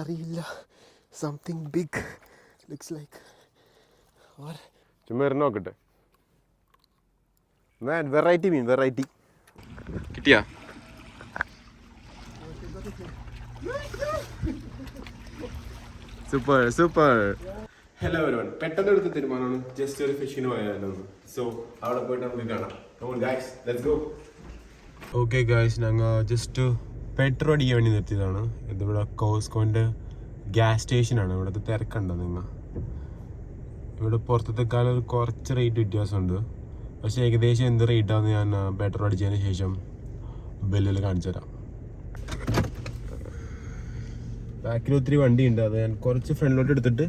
അറിയില്ല. Something big looks like or ചുമ്മാ നോക്കട്ടെ. മാൻ വെറൈറ്റി മീൻ വെറൈറ്റി കിട്ടിയാ? സൂപ്പർ സൂപ്പർ ഹലോ ഒരുവൺ പെട്ടെന്ന് എടുത്ത തീരുമാനമാണ്. ജസ്റ്റ് ഒരു ഫിഷിന് പോയാലോ സോ അവിടെ പോയിട്ട് നമുക്ക് കാണാം. Guys let's go okay guys ഞങ്ങൾ ജസ്റ്റ് പെട്രോൾ അടിക്കാൻ വേണ്ടി നിർത്തിയതാണ്. ഇതിവിടെ കോസ്കോന്റെ ഗ്യാസ് സ്റ്റേഷനാണ്. ഇവിടുത്തെ തിരക്കുണ്ടോ നിങ്ങൾ. ഇവിടെ ഒരു കുറച്ച് റേറ്റ് വ്യത്യാസമുണ്ട്. പക്ഷേ ഏകദേശം എന്ത് റേറ്റാന്ന് ഞാൻ പെട്രോൾ അടിച്ചതിന് ശേഷം ബില്ലിൽ കാണിച്ചു തരാം. ബാക്കിൽ ഒത്തിരി വണ്ടിയുണ്ട്. അത് ഞാൻ കുറച്ച് ഫ്രണ്ടിലോട്ട് എടുത്തിട്ട്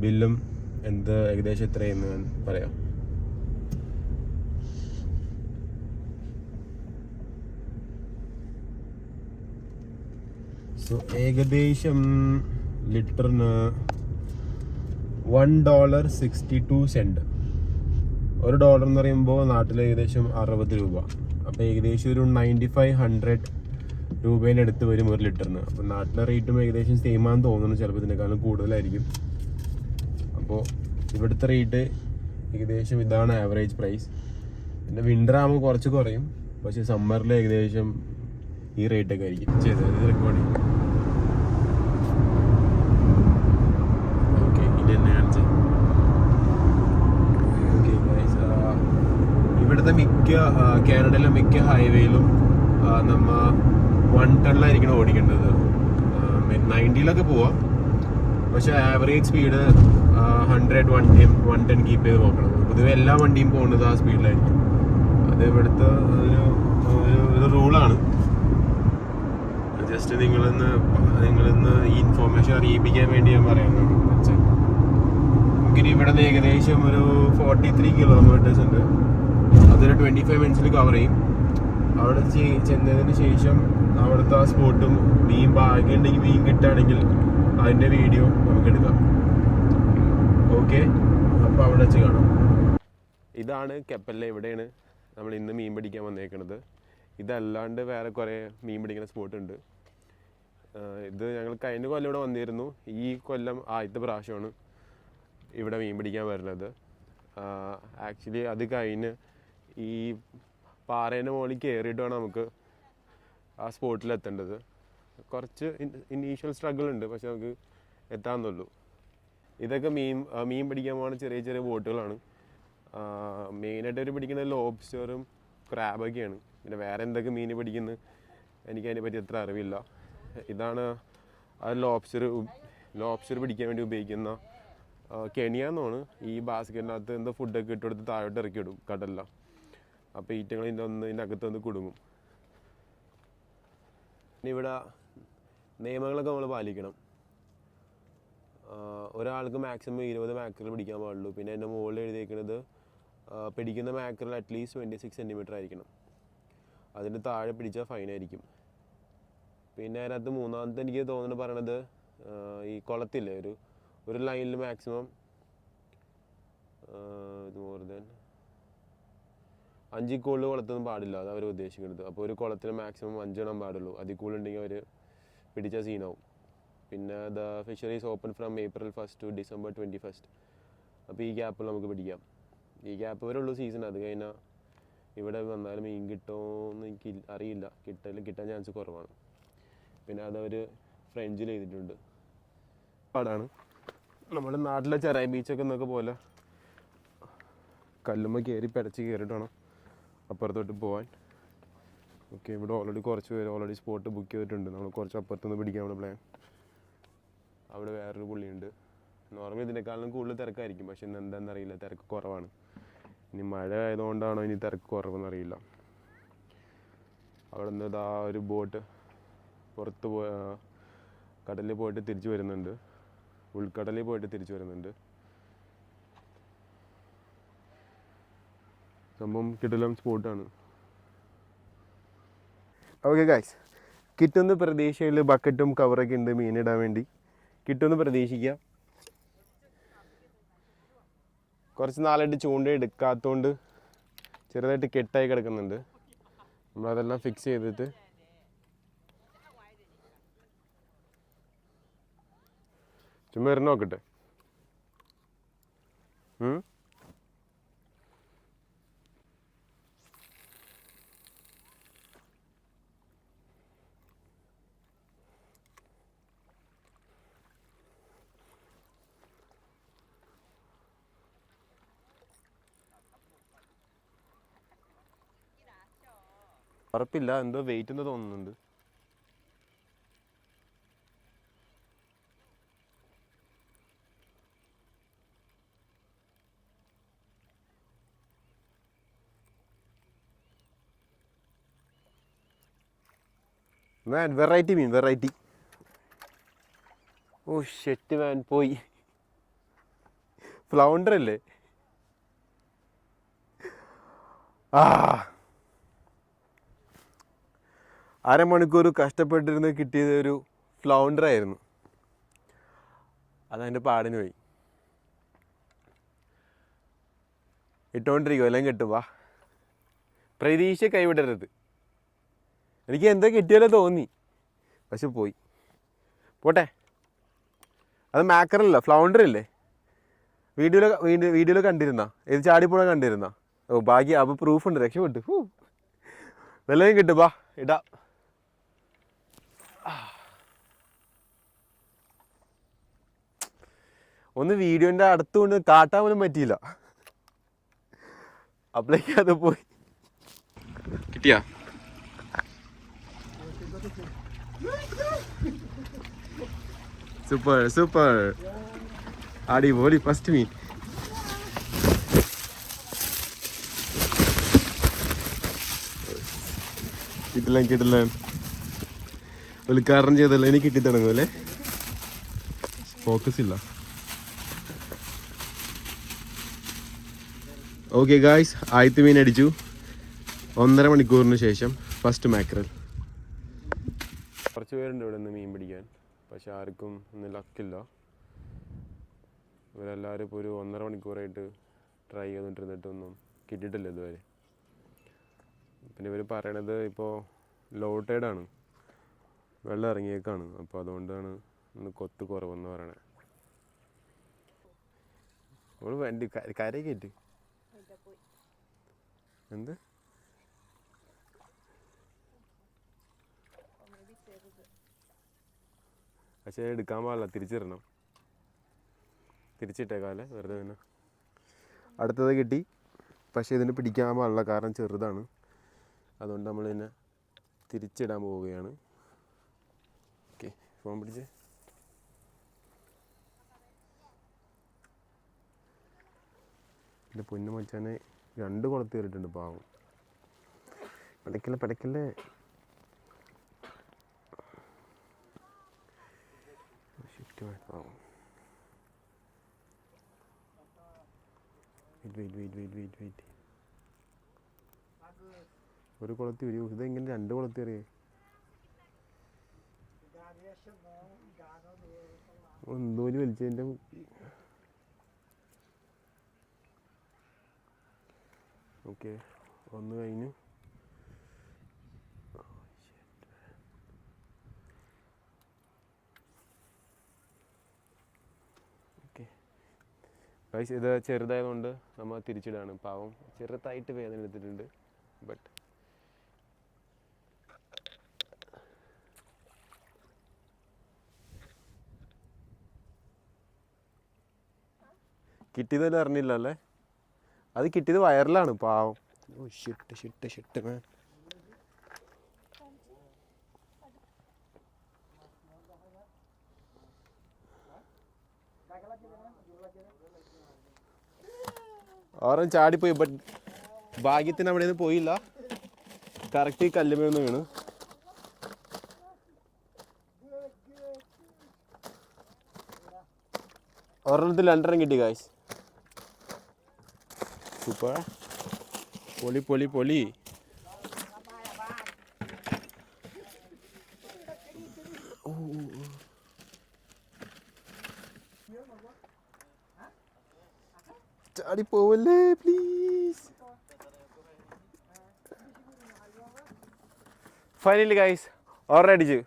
ബില്ലും എന്ത് ഏകദേശം എത്രയെന്ന് ഞാൻ പറയാം. സോ ഏകദേശം ലിറ്ററിന് one dollar sixty two cent ഒരു ഡോളർ എന്ന് പറയുമ്പോൾ നാട്ടിൽ ഏകദേശം അറുപത് രൂപ. അപ്പോൾ ഏകദേശം ഒരു നയന്റി ഫൈവ് ഹൺഡ്രഡ് രൂപേന്റെ അടുത്ത് വരും ഒരു ലിറ്ററിന്. അപ്പോൾ നാട്ടിലെ റേറ്റും ഏകദേശം സെയിം ആണെന്ന് തോന്നുന്നു ചിലപ്പോൾ ഇതിനേക്കാളും കൂടുതലായിരിക്കും. അപ്പോൾ ഇവിടുത്തെ റേറ്റ് ഏകദേശം ഇതാണ് ആവറേജ് പ്രൈസ് പിന്നെ വിന്റർ ആകുമ്പോൾ കുറച്ച് കുറയും. പക്ഷേ സമ്മറിൽ ഏകദേശം ഈ റേറ്റൊക്കെ ആയിരിക്കും. ചെയ്തത് ഇത് റെക്കോർഡ് ചെയ്യും ഓക്കെ ഇനി എന്നെ കാണിച്ചേ Okay, guys, ആ, ഇവിടുത്തെ കാനഡയിലെ മിക്ക ഹൈവേയിലും നമ്മ വൺ ടണിലായിരിക്കണം ഓടിക്കേണ്ടത്. നയന്റിയിലൊക്കെ പോവാം. പക്ഷെ average speed hundred one ten one ten keep ചെയ്ത് നോക്കണം പൊതുവെ എല്ലാ വണ്ടിയും പോകുന്നത് ആ സ്പീഡിലായിരിക്കും അത് ഇവിടുത്തെ ഒരു ഒരു- റൂളാണ് ജസ്റ്റ് നിങ്ങളിന്ന് നിങ്ങളിന്ന് ഈ ഇൻഫോർമേഷൻ അറിയിപ്പിക്കാൻ വേണ്ടി ഞാൻ പറയുന്നത് നമുക്കിനി ഇവിടെ നിന്ന് ഏകദേശം ഒരു ഫോർട്ടി ത്രീ കിലോമീറ്റേഴ്സ് ഉണ്ട്. അതൊരു ട്വന്റി ഫൈവ് മിനിറ്റ്സിൽ കവർ ചെയ്യും. അവിടെ ചെന്നതിന് ശേഷം അവിടുത്തെ ആ സ്പോട്ടും മീൻ ഭാഗ്യമുണ്ടെങ്കിൽ മീൻ കിട്ടുകയാണെങ്കിൽ അതിന്റെ വീഡിയോ നമുക്ക് എടുക്കാം. ഓക്കെ അപ്പോൾ അവിടെ വെച്ച് കാണാം. ഇതാണ് കെപ്പല്ല ഇവിടെയാണ് നമ്മൾ ഇന്ന് മീൻ പിടിക്കാൻ വന്നേക്കുന്നത് ഇതല്ലാണ്ട് വേറെ കുറേ മീൻ പിടിക്കുന്ന സ്പോട്ടുണ്ട് ഇത് ഞങ്ങൾ കഴിഞ്ഞ കൊല്ലം ഇവിടെ വന്നിരുന്നു. ഈ കൊല്ലം ആദ്യത്തെ പ്രാവശ്യമാണ് ഇവിടെ മീൻ പിടിക്കാൻ വരുന്നത്. ആക്ച്വലി അത് കഴിഞ്ഞ് ഈ പാറേന്റെ മുകളിൽ കയറിയിട്ട് വേണം നമുക്ക് ആ സ്പോട്ടിൽ എത്തേണ്ടത്. കുറച്ച് ഇനീഷ്യൽ സ്ട്രഗിൾ ഉണ്ട് പക്ഷെ നമുക്ക് എത്താമെന്നുള്ളൂ ഇതൊക്കെ മീൻ മീൻ പിടിക്കാൻ പോകുന്ന ചെറിയ ചെറിയ ബോട്ടുകളാണ് മെയിനായിട്ട് അവർ പിടിക്കുന്നത് ലോബ്സ്റ്ററും ക്രാബൊക്കെയാണ് പിന്നെ വേറെ എന്തൊക്കെ മീൻ പിടിക്കുന്നത് എനിക്ക് പറ്റി അത്ര അറിവില്ല. ഇതാണ് ആ ലോബ്സ്റ്റർ ലോബ്സ്റ്റർ പിടിക്കാൻ വേണ്ടി ഉപയോഗിക്കുന്ന കെണിയാന്നാണ്. ഈ ബാസ്ക്കറ്റിനകത്ത് എന്തോ ഫുഡൊക്കെ ഇട്ടുകൊടുത്ത് താഴോട്ട് ഇറക്കി വിടും കടലില. അപ്പോൾ ഈറ്റങ്ങൾ ഇതിന്റെ ഒന്ന് അകത്ത് വന്ന് കുടുങ്ങും. പിന്നെ ഇവിടെ നിയമങ്ങളൊക്കെ നമ്മൾ പാലിക്കണം. ഒരാൾക്ക് മാക്സിമം ഇരുപത് മാക്രൽ പിടിക്കാൻ പാടുള്ളൂ. പിന്നെ എന്റെ മുകളിൽ എഴുതിയിരിക്കുന്നത് പിടിക്കുന്ന mackerel at least twenty six centimetre ആയിരിക്കണം. അതിന് താഴെ പിടിച്ചാൽ ഫൈൻ ആയിരിക്കും. പിന്നെ അതിനകത്ത് മൂന്നാമത്തെ എനിക്ക് തോന്നുന്നു പറയണത് ഈ കുളത്തില്ലേ ഒരു ഒരു ലൈനിൽ മാക്സിമം മോർ ദാൻ അഞ്ചിൽ കൂടുതൽ കുളത്തൊന്നും പാടില്ല. അത് അവർ ഉദ്ദേശിക്കുന്നത്. അപ്പോൾ ഒരു കുളത്തിൽ മാക്സിമം അഞ്ചെണ്ണം പാടുള്ളൂ. അതിൽ കൂടുതലുണ്ടെങ്കിൽ അവർ പിടിച്ച സീനാവും പിന്നെ the fisheries open from April first to December twenty first അപ്പോൾ ഈ ഗ്യാപ്പിൽ നമുക്ക് പിടിക്കാം. ഈ ഗ്യാപ്പ് വരെ ഉള്ളൂ സീസൺ അത് കഴിഞ്ഞാൽ ഇവിടെ വന്നാലും മീൻ കിട്ടുമോയെന്ന് എനിക്ക് അറിയില്ല. കിട്ടൽ കിട്ടാൻ ചാൻസ് കുറവാണ്. പിന്നെ അതവർ ഫ്രഞ്ചിൽ ചെയ്തിട്ടുണ്ട് പാടാണ്. നമ്മുടെ നാട്ടിലെ ചെറായി ബീച്ചൊക്കെ എന്നൊക്കെ പോലെ കല്ലുമ്മ കയറി പിടച്ച് കയറിയിട്ട് വേണം. അപ്പുറത്തോട്ട് പോവാൻ. ഓക്കെ ഇവിടെ ഓൾറെഡി കുറച്ച് പേര് ഓൾറെഡി സ്പോട്ട് ബുക്ക് ചെയ്തിട്ടുണ്ട്. നമ്മൾ കുറച്ച് അപ്പുറത്തുനിന്ന് പിടിക്കാനുള്ള പ്ലാൻ അവിടെ വേറൊരു പുള്ളിയുണ്ട്. നോർമലി ഇതിനേക്കാളും കൂടുതൽ തിരക്കായിരിക്കും. പക്ഷെ ഇന്ന് എന്താണെന്ന് അറിയില്ല. തിരക്ക് കുറവാണ്. ഇനി മഴ ആയതുകൊണ്ടാണോ ഇനി തിരക്ക് കുറവെന്ന് അറിയില്ല. അവിടെ നിന്ന് ആ ഒരു ബോട്ട് പുറത്ത് പോ കടലിൽ പോയിട്ട് തിരിച്ചു വരുന്നുണ്ട്. ഉൾക്കടലിൽ പോയിട്ട് തിരിച്ചു വരുന്നുണ്ട്. സംഭവം കിടലം സ്പോട്ടാണ്. ഓക്കെ ഗായ്സ് കിട്ടുന്ന പ്രതീക്ഷയിൽ ബക്കറ്റും കവറൊക്കെ ഉണ്ട് മീനിടാൻ വേണ്ടി. കിട്ടുമെന്ന് പ്രതീക്ഷിക്കുക കുറച്ച് നാളായിട്ട് ചൂണ്ട എടുക്കാത്തതുകൊണ്ട് ചെറുതായിട്ട് കെട്ടായി കിടക്കുന്നുണ്ട്. നമ്മളതെല്ലാം ഫിക്സ് ചെയ്തിട്ട്. ചുമ്മാ നോക്കട്ടെ. ഉറപ്പില്ല. എന്തോ വെയിറ്റ് എന്ന് തോന്നുന്നുണ്ട്. മാൻ വെറൈറ്റി മീൻ വെറൈറ്റി ഓ ഷെറ്റ് മാൻ പോയി. ഫ്ലൗണ്ടർ അല്ലേ? ആ അരമണിക്കൂർ കഷ്ടപ്പെട്ടിരുന്ന് കിട്ടിയത് ഒരു ഫ്ലൗണ്ടർ ആയിരുന്നു. അതതിന്റെ പാടിന് പോയി. ഇട്ടുകൊണ്ടിരിക്കും എല്ലാം കിട്ടും വാ പ്രതീക്ഷ കൈവിടരുത്. എനിക്ക് എന്താ കിട്ടിയാലോ തോന്നി. പക്ഷെ പോയി. പോട്ടെ. അത് മാക്കറല്ല ഫ്ലൗണ്ടർ അല്ലേ വീഡിയോയിൽ വീഡിയോയിൽ കണ്ടിരുന്ന? ഇത് ചാടിപ്പോണ കണ്ടിരുന്ന? ഓ ബാക്കി അപ്പോൾ പ്രൂഫ് ഉണ്ട് രക്ഷപ്പെട്ടു. വല്ലതും കിട്ടും വാ ഇടാ. ഒന്ന് വീഡിയോന്റെ അടുത്ത് കൊണ്ട് കാട്ടാൻ പോലും പറ്റിയില്ല. അപ്പോഴേക്ക് അത് പോയി. കിട്ടിയാ? Super super. അടിപൊളി ഫസ്റ്റ് മീൻ കിട്ടില്ല കിട്ടില്ല. ഉദ്ഘാടനം ചെയ്തല്ലോ എനിക്ക് കിട്ടി തുടങ്ങും അല്ലേ? ഫോക്കസ് ഇല്ല. ഓക്കെ ഗായ്സ് ആദ്യത്തെ മീൻ അടിച്ചു. ഒന്നര മണിക്കൂറിന് ശേഷം ഫസ്റ്റ് മാക്രൽ കുറച്ച് പേരുണ്ട് ഇവിടെ നിന്ന് മീൻ പിടിക്കാൻ. പക്ഷെ ആർക്കും ഒന്നും ലക്കില്ല ഇവരെല്ലാവരും ഇപ്പോൾ ഒരു ഒന്നര മണിക്കൂറായിട്ട് ട്രൈ ചെയ്തുകൊണ്ടിരുന്നിട്ടൊന്നും കിട്ടിയിട്ടില്ല ഇതുവരെ. പിന്നെ ഇവർ പറയണത് ഇപ്പോൾ ലോ ടൈഡാണ് വെള്ളം ഇറങ്ങിയേക്കാണ്. അപ്പോൾ അതുകൊണ്ടാണ് ഒന്ന് കൊത്തു കുറവെന്ന് പറയണേ. അവൾ വണ്ടി കരയൊക്കെ കയറ്റി എന്ത്? പക്ഷേ എടുക്കാൻ പാടില്ല തിരിച്ചിടണം. തിരിച്ചിട്ടേക്കാല്ലേ വെറുതെ പിന്നെ അടുത്തത് കിട്ടി. പക്ഷേ ഇതിന് പിടിക്കാൻ പാടില്ല കാരണം ചെറുതാണ്. അതുകൊണ്ട് നമ്മൾ ഇതിനെ തിരിച്ചിടാൻ പോവുകയാണ്. ഓക്കെ ഫോൺ പിടിച്ചേ. എന്റെ പൊന്നു മച്ചാനെ രണ്ട് കുളത്ത് കയറിയിട്ടുണ്ട് പാവം. പടക്കല്ലേ പടക്കല്ലേ ഒരു കുളത്തി ഒരു എങ്ങനെ രണ്ട് കുളത്തി അറിയേ? എന്തോൽ വലിച്ചതിന്റെ ഓക്കെ ഒന്ന് കഴിഞ്ഞു. ഓക്കെ. ഗൈസ് ഇത് ചെറുതായതുകൊണ്ട് നമ്മൾ തിരിച്ചിടാണ്. പാവം ചെറുതായിട്ട് വേദന എടുത്തിട്ടുണ്ട്. ബട്ട് കിട്ടിയതെല്ലാം അറിഞ്ഞില്ല അല്ലേ അത് കിട്ടിയത് വയറിലാണ് പാവം. ഓ ഷിട്ട് ഷിട്ട് ഷിട്ട് മാൻ ഓറൻ ചാടിപ്പോയി ബട്ട് ഭാഗ്യത്തിന് അവിടെ നിന്ന് പോയില്ല കറക്റ്റ് കല്ലുമേന്ന് വീണു. ഒരെണ്ണത്തിൽ രണ്ടെണ്ണം കിട്ടി കായ്സ് സൂപ്പർ പൊളി പൊളി പൊളി ഓ, ഓ, ഓ. ചാടി പോവല്ലേ പ്ലീസ് ഫൈനലി ഗൈസ് ഓർഡർ അടിച്ച്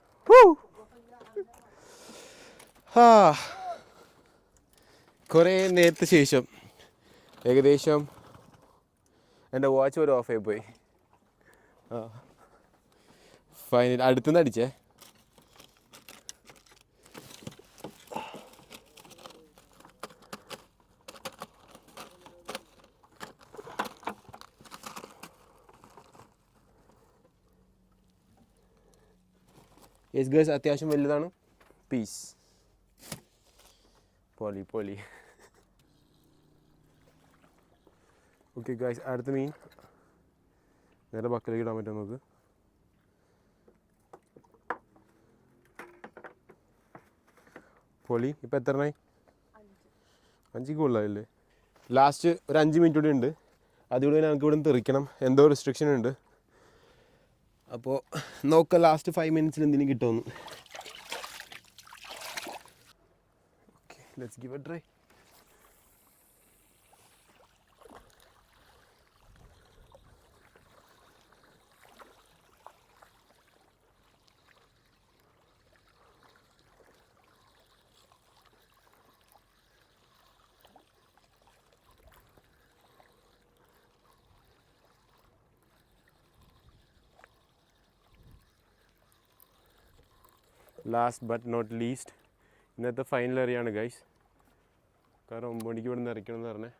ആ കുറേ നേരത്തെ ശേഷം ഏകദേശം എന്റെ വാച്ച് ഒരു ഓഫായി പോയി. ആ. ഫൈനൽ അടുത്തുനിന്ന് അടിച്ചേ. യെസ് ഗേഴ്സ് അത്യാവശ്യം വലുതാണ്. പീസ് പൊളി പൊളി. ഓക്കെ ഗായ്സ് അടുത്ത മീൻ നേരെ ബക്കലേക്ക് ഇടാൻ പറ്റും നമുക്ക്. പൊളി. ഇപ്പം എത്ര എണ്ണമായി അഞ്ചിക്ക് കൊള്ളാമല്ലേ ലാസ്റ്റ് ഒരു അഞ്ച് മിനിറ്റ് കൂടി ഉണ്ട്. അതുകൂടി ഞങ്ങൾക്ക് ഇവിടെ നിന്ന് തെറിക്കണം. എന്തോ റെസ്ട്രിക്ഷൻ ഉണ്ട്. അപ്പോൾ നോക്ക ലാസ്റ്റ് ഫൈവ് മിനിറ്റ്സിൽ എന്തെങ്കിലും കിട്ടുമെന്ന്. Okay let's give a try last but not least ഇന്നത്തെ ഫൈനൽ എറിയാണ് ഗൈസ് കാരണം ഒമ്പത് മണിക്ക് ഇവിടെ നിന്ന് ഇറക്കണം എന്ന് പറഞ്ഞേ.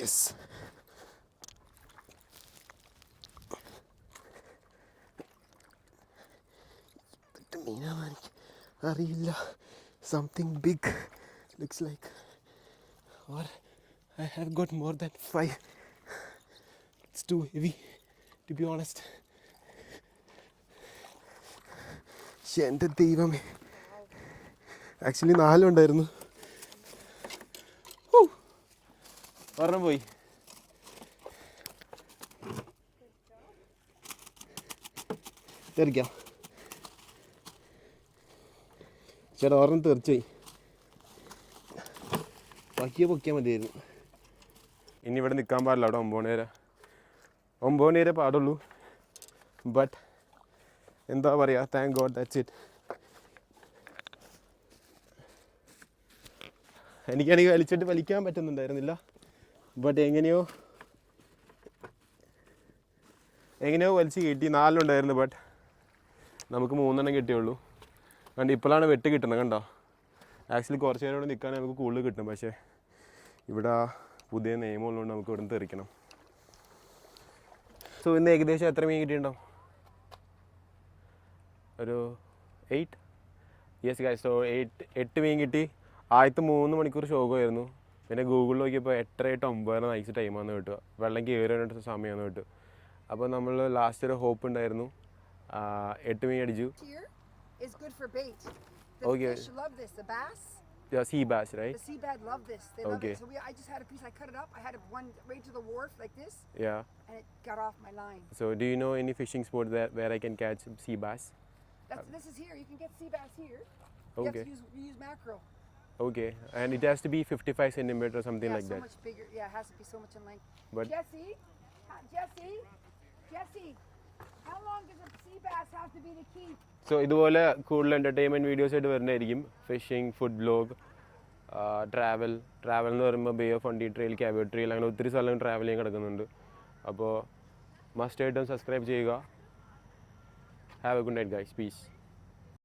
യെസ് മീനാന്ന് എനിക്ക് അറിയില്ല. Something big looks like or I have got more than five it's too heavy to be honest പക്ഷെ എന്റെ ദൈവമേ. ആക്ച്വലി നാലുണ്ടായിരുന്നു ഒരെണ്ണം പോയി. തെറിക്കാം. ചേട്ടാ ഒരെണ്ണം തീർച്ചയായി ബാക്കിയെ പൊക്കിയാൽ മതിയായിരുന്നു. ഇനി ഇവിടെ നിൽക്കാൻ പാടില്ല അവിടെ ഒമ്പത് മണി ഒമ്പത് മണി പാടുള്ളൂ. ബട്ട് എന്താ പറയുക താങ്ക് ഗോഡ് ദാറ്റ്സ് ഇറ്റ് എനിക്കാണെങ്കിൽ വലിച്ചിട്ട് വലിക്കാൻ പറ്റുന്നുണ്ടായിരുന്നില്ല. ബട്ട് എങ്ങനെയോ എങ്ങനെയോ വലിച്ച് കിട്ടി. നാലുണ്ടായിരുന്നു ബട്ട് നമുക്ക് മൂന്നെണ്ണം കിട്ടിയുള്ളൂ. കണ്ട് ഇപ്പോഴാണ് വെട്ട് കിട്ടുന്നത് കണ്ടോ? ആക്ച്വലി കുറച്ച് നേരം ഇവിടെ നിൽക്കാൻ നമുക്ക് കൂടുതൽ കിട്ടും പക്ഷേ ഇവിടെ പുതിയ നിയമം ഉള്ളതുകൊണ്ട് നമുക്ക് ഇവിടെ നിന്ന് തെറിക്കണം. സോ ഇന്ന് ഏകദേശം എത്ര മീൻ കിട്ടിയിട്ടുണ്ടാവും? ഒരു eight yes guys so eight എട്ട് മീൻ കിട്ടി. ആദ്യത്തെ മൂന്ന് മണിക്കൂർ ശോകമായിരുന്നു പിന്നെ ഗൂഗിളിൽ നോക്കിയപ്പോൾ എട്ടര എട്ട് ഒമ്പതര നൈസ് ടൈമാണെന്ന് കിട്ടുക. വെള്ളം കയറാനായിട്ട് സമയമാണെന്ന് കിട്ടുക. അപ്പോൾ നമ്മൾ ലാസ്റ്റ് ഒരു ഹോപ്പ് ഉണ്ടായിരുന്നു. എട്ട് മീൻ അടിച്ചു. is good for bait. The okay. fish love this. The bass. The sea bass, right? The sea bass love this. They love okay. it. So we, I just had a piece. I cut it up. I had it one right to the wharf like this. Yeah. And it got off my line. So do you know any fishing spot that where I can catch sea bass? That's, this is here. You can get sea bass here. You okay. You have to use, use mackerel. Okay, and it has to be 55 centimeter or something yeah, like so that. Yeah, so much bigger. Yeah, it has to be so much in length. But Jesse, Jesse, Jesse. So ഇതുപോലെ കൂടുതൽ entertainment videos ആയിട്ട് വരുന്നതായിരിക്കും. Fishing food blog travel travel എന്ന് പറയുമ്പോൾ bay of വണ്ടി trail cab trail അങ്ങനെ ഒത്തിരി സ്ഥലം ട്രാവൽ ചെയ്യാൻ കിടക്കുന്നുണ്ട്. അപ്പോൾ മസ്റ്റ് ആയിട്ടും സബ്സ്ക്രൈബ് ചെയ്യുക. Have a good night guys peace